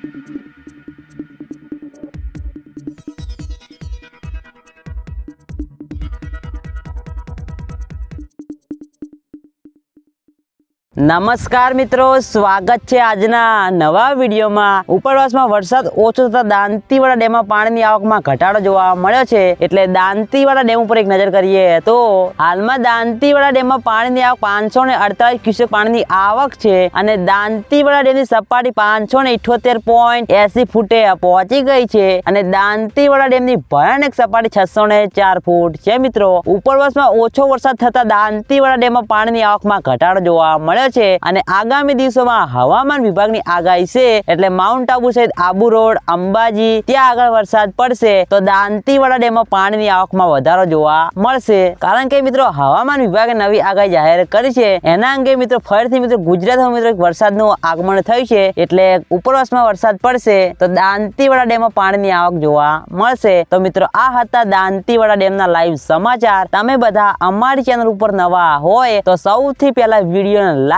Thank you. નમસ્કાર મિત્રો, સ્વાગત છે આજના નવા વિડીયોમાં. ઉપરવાસમાં વરસાદ ઓછો થતા દાંતીવાડા ડેમમાં પાણીની આવકમાં ઘટાડો જોવા મળ્યો છે. એટલે દાંતીવાડા ડેમ ઉપર એક નજર કરીએ તો હાલમાં દાંતીવાડા ડેમમાં પાણીની આવક પાંચસો ને અડતાલીસ ક્યુસેક પાણીની આવક છે અને દાંતીવાડા ડેમની સપાટી પાંચસો ને ઇઠોતેર પોઈન્ટ એસી ફૂટે પહોંચી ગઈ છે. અને દાંતીવાડા ડેમની ભયાનક સપાટી છસો ને ચાર ફૂટ છે મિત્રો. ઉપરવાસમાં ઓછો વરસાદ થતા દાંતીવાડા ડેમમાં પાણીની આવકમાં ઘટાડો જોવા મળ્યો છે અને આગામી દિવસોમાં હવામાન વિભાગની આગાહી છે એટલે માઉન્ટ આબુ સહિત આબુ રોડ, અંબાજી, ત્યાં આગળ વરસાદ પડશે તો દાંતીવાડા ડેમમાં પાણીની આવકમાં વધારો જોવા મળશે. કારણ કે મિત્રો, હવામાન વિભાગે નવી આગાહી જાહેર કરી છે. એના અંગે મિત્રો, ફરીથી મિત્રો ગુજરાતમાં મિત્રો વરસાદનું આગમન થયું છે એટલે ઉપરવાસમાં વરસાદ પડશે તો દાંતીવાડા ડેમમાં પાણીની આવક જોવા મળશે. તો મિત્રો, આ હતા દાંતીવાડા ડેમના લાઈવ સમાચાર. તમે બધા અમારી ચેનલ ઉપર નવા હોય તો સૌથી પહેલા વિડીયોને લાઈક